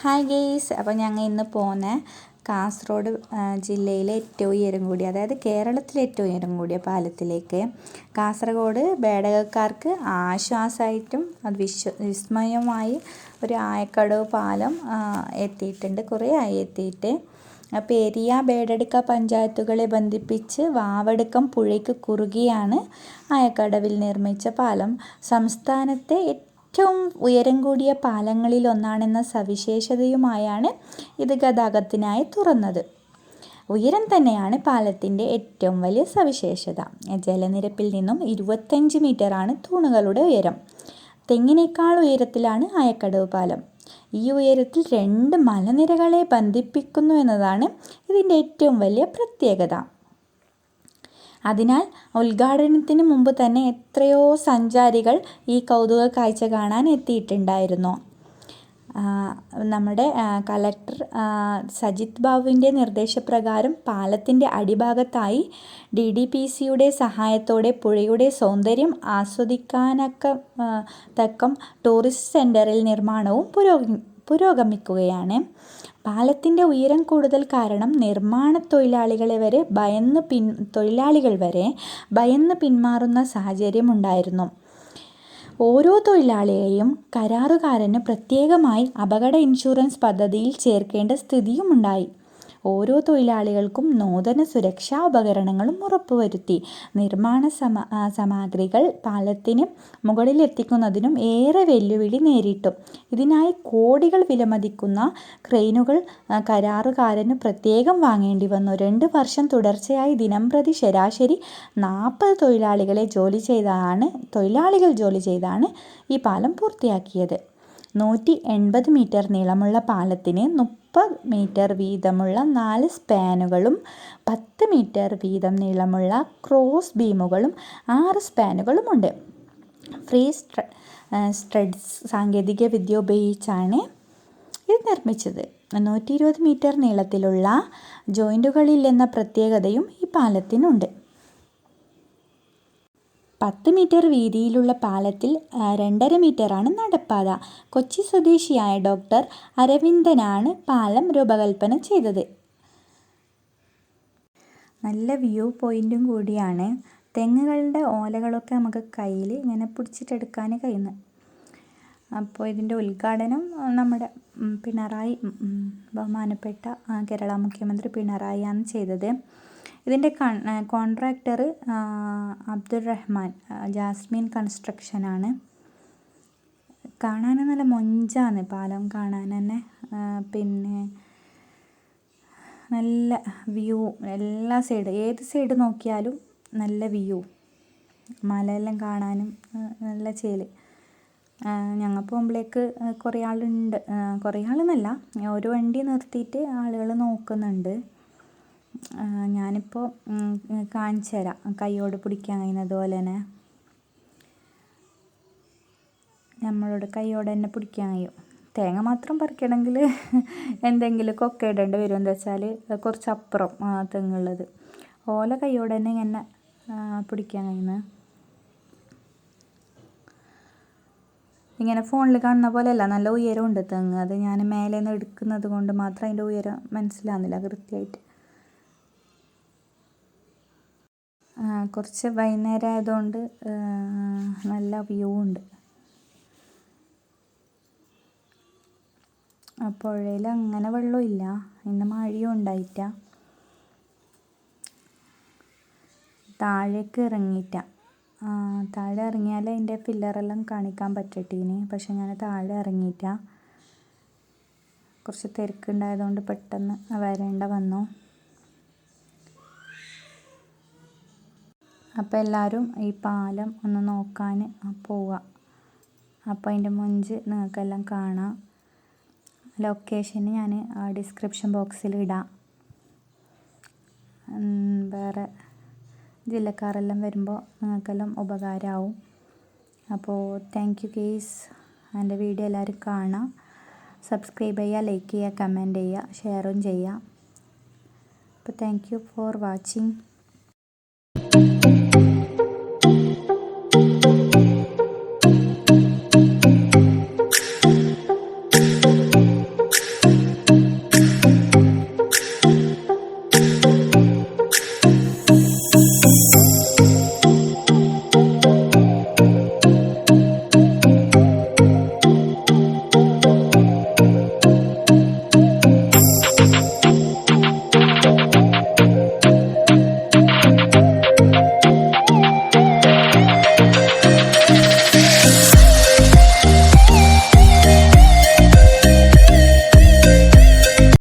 Hi guys അപ്പോൾ ഞങ്ങൾ ഇന്ന് പോകുന്ന കാസർഗോഡ് ജില്ലയിലെ ഏറ്റവും ഉയരം കൂടി അതായത് കേരളത്തിലെ ഏറ്റവും ഉയരം കൂടിയ പാലത്തിലേക്ക്. കാസർഗോഡ് ബേടകക്കാർക്ക് ആശ്വാസമായിട്ടും അത് വിശ്വ വിസ്മയമായി ഒരു ആയക്കടവ് പാലം എത്തിയിട്ടുണ്ട്. കുറേ ആയി എത്തിയിട്ട്. പെരിയ ബേഡടുക്ക പഞ്ചായത്തുകളെ ബന്ധിപ്പിച്ച് വാവടുക്കം പുഴയ്ക്ക് കുറുകിയാണ് ആയക്കടവിൽ നിർമ്മിച്ച പാലം. സംസ്ഥാനത്തെ ഏറ്റവും ഉയരം കൂടിയ പാലങ്ങളിലൊന്നാണെന്ന സവിശേഷതയുമായാണ് ഇത് ഗതാഗതത്തിനായി തുറന്നത്. ഉയരം തന്നെയാണ് പാലത്തിന്റെ ഏറ്റവും വലിയ സവിശേഷത. ജലനിരപ്പിൽ നിന്നും ഇരുപത്തഞ്ച് മീറ്ററാണ് തൂണുകളുടെ ഉയരം. തെങ്ങിനേക്കാൾ ഉയരത്തിലാണ് ആയക്കടവ് പാലം. ഈ ഉയരത്തിൽ രണ്ട് മലനിരകളെ ബന്ധിപ്പിക്കുന്നു എന്നതാണ് ഇതിന്റെ ഏറ്റവും വലിയ പ്രത്യേകത. അതിനാൽ ഉദ്ഘാടനത്തിന് മുമ്പ് തന്നെ എത്രയോ സഞ്ചാരികൾ ഈ കൗതുക കാഴ്ച കാണാൻ എത്തിയിട്ടുണ്ടായിരുന്നു. നമ്മുടെ കലക്ടർ സജിത് ബാബുവിന്റെ നിർദ്ദേശപ്രകാരം പാലത്തിന്റെ അടിഭാഗത്തായി ഡി ഡി പി സിയുടെ സഹായത്തോടെ പുഴയുടെ സൗന്ദര്യം ആസ്വദിക്കാനൊക്കെ തക്കം ടൂറിസ്റ്റ് സെന്ററിൽ നിർമ്മാണവും പുരോഗമി പുരോഗമിക്കുകയാണ്. പാലത്തിന്റെ ഉയരം കൂടുതൽ കാരണം നിർമ്മാണ തൊഴിലാളികളെ വരെ ഭയന്ന് പിൻ തൊഴിലാളികൾ വരെ ഭയന്ന് പിന്മാറുന്ന സാഹചര്യമുണ്ടായിരുന്നു ഓരോ തൊഴിലാളിയെയും കരാറുകാരന് പ്രത്യേകമായി അപകട ഇൻഷുറൻസ് പദ്ധതിയിൽ ചേർക്കേണ്ട സ്ഥിതിയുമുണ്ടായി ഓരോ തൊഴിലാളികൾക്കും നൂതന സുരക്ഷാ ഉപകരണങ്ങളും ഉറപ്പുവരുത്തി. നിർമ്മാണ സമ സാമഗ്രികൾ പാലത്തിന് മുകളിലെത്തിക്കുന്നതിനും ഏറെ വെല്ലുവിളി നേരിട്ടു. ഇതിനായി കോടികൾ വിലമതിക്കുന്ന ക്രെയിനുകൾ കരാറുകാരന് പ്രത്യേകം വാങ്ങേണ്ടി വന്നു. രണ്ട് വർഷം തുടർച്ചയായി ദിനംപ്രതി ശരാശരി നാൽപ്പത് തൊഴിലാളികളെ ജോലി ചെയ്താണ് തൊഴിലാളികൾ ജോലി ചെയ്താണ് ഈ പാലം പൂർത്തിയാക്കിയത്. നൂറ്റി എൺപത് മീറ്റർ നീളമുള്ള പാലത്തിന് മുപ്പത് മീറ്റർ വീതമുള്ള നാല് സ്പാനുകളും പത്ത് മീറ്റർ വീതം നീളമുള്ള ക്രോസ് ബീമുകളും ആറ് സ്പാനുകളുമുണ്ട്. ഫ്രീ സ്ട്ര സ്ട്രെഡ്സ് സാങ്കേതിക വിദ്യ ഉപയോഗിച്ചാണ് ഇത് നിർമ്മിച്ചത്. നൂറ്റി ഇരുപത് മീറ്റർ നീളത്തിലുള്ള ജോയിന്റുകളില്ലെന്ന പ്രത്യേകതയും ഈ പാലത്തിനുണ്ട്. പത്ത് മീറ്റർ വീതിയിലുള്ള പാലത്തിൽ രണ്ടര മീറ്ററാണ് നടപ്പാത. കൊച്ചി സ്വദേശിയായ ഡോക്ടർ അരവിന്ദനാണ് പാലം രൂപകൽപ്പന ചെയ്തത്. നല്ല വ്യൂ പോയിന്റും കൂടിയാണ്. തെങ്ങുകളുടെ ഓലകളൊക്കെ നമുക്ക് കയ്യിൽ ഇങ്ങനെ പിടിച്ചിട്ടെടുക്കാൻ കഴിയുന്നത്. അപ്പോൾ ഇതിന്റെ ഉദ്ഘാടനം നമ്മുടെ പിണറായി ബഹുമാനപ്പെട്ട കേരള മുഖ്യമന്ത്രി പിണറായിയാണ് ചെയ്തത്. ഇതിന്റെ കോൺട്രാക്ടർ അബ്ദുൾ റഹ്മാൻ ജാസ്മിൻ കൺസ്ട്രക്ഷനാണ് കാണാൻ നല്ല മൊഞ്ചാണ് പാലം കാണാൻ തന്നെ. പിന്നെ നല്ല വ്യൂ എല്ലാ സൈഡ് ഏത് സൈഡ് നോക്കിയാലും നല്ല വ്യൂ മലയെല്ലാം കാണാനും നല്ല ചേൽ. ഞങ്ങൾ പോകുമ്പോഴേക്ക് കുറേ ആളുണ്ട്. കുറേ ആളെന്നല്ല ഒരു വണ്ടി നിർത്തിയിട്ട് ആളുകൾ നോക്കുന്നുണ്ട്. ഞാനിപ്പോൾ കാണിച്ചു തരാം. കൈയോട് പിടിക്കാൻ കഴിയുന്നത് പോലെ തന്നെ. നമ്മളോട് കൈയോടെ തന്നെ പിടിക്കാൻ കഴിയും. തേങ്ങ മാത്രം പറിക്കണമെങ്കിൽ എന്തെങ്കിലും കൊക്ക ഇടേണ്ടി വരും. എന്താ വെച്ചാൽ കുറച്ച് അപ്പുറം തെങ്ങുള്ളത്. ഓല കൈയോടെ തന്നെ ഇങ്ങനെ പിടിക്കാൻ കഴിയുന്നത്. ഇങ്ങനെ ഫോണിൽ കാണുന്ന പോലെയല്ല നല്ല ഉയരമുണ്ട് തെങ്ങ്. അത് ഞാൻ മേലെ നിന്ന് എടുക്കുന്നത് കൊണ്ട് മാത്രം അതിന്റെ ഉയരം മനസ്സിലാകുന്നില്ല കൃത്യമായിട്ട്. കുറച്ച് വൈകുന്നേരം ആയതുകൊണ്ട് നല്ല വ്യൂ ഉണ്ട് പുഴയിൽ അങ്ങനെ വെള്ളമില്ല ഇന്ന് മഴയും ഉണ്ടായിട്ട. താഴേക്ക് ഇറങ്ങിയിട്ട. താഴെ ഇറങ്ങിയാൽ അതിന്റെ ഫില്ലറെല്ലാം കാണിക്കാൻ പറ്റട്ടീന്. പക്ഷെ ഞാൻ താഴെ ഇറങ്ങിയിട്ട. കുറച്ച് തിരക്കുണ്ടായതുകൊണ്ട് പെട്ടെന്ന് വരേണ്ട വന്നു. അപ്പോൾ എല്ലാവരും ഈ പാലം ഒന്ന് നോക്കാൻ പോവുക അപ്പോൾ അതിന്റെ മുഞ്ച് നിങ്ങൾക്കെല്ലാം കാണാം. ലൊക്കേഷൻ ഞാൻ ഡിസ്ക്രിപ്ഷൻ ബോക്സിൽ ഇടാം. വേറെ ജില്ലക്കാരെല്ലാം വരുമ്പോൾ നിങ്ങൾക്കെല്ലാം ഉപകാരമാവും അപ്പോൾ താങ്ക് യു കേസ് എന്റെ വീഡിയോ എല്ലാവരും കാണാം. സബ്സ്ക്രൈബ് ചെയ്യുക ലൈക്ക് ചെയ്യുക കമന്റ് ചെയ്യുക ഷെയറും ചെയ്യുക അപ്പോൾ താങ്ക് യു ഫോർ വാച്ചിങ്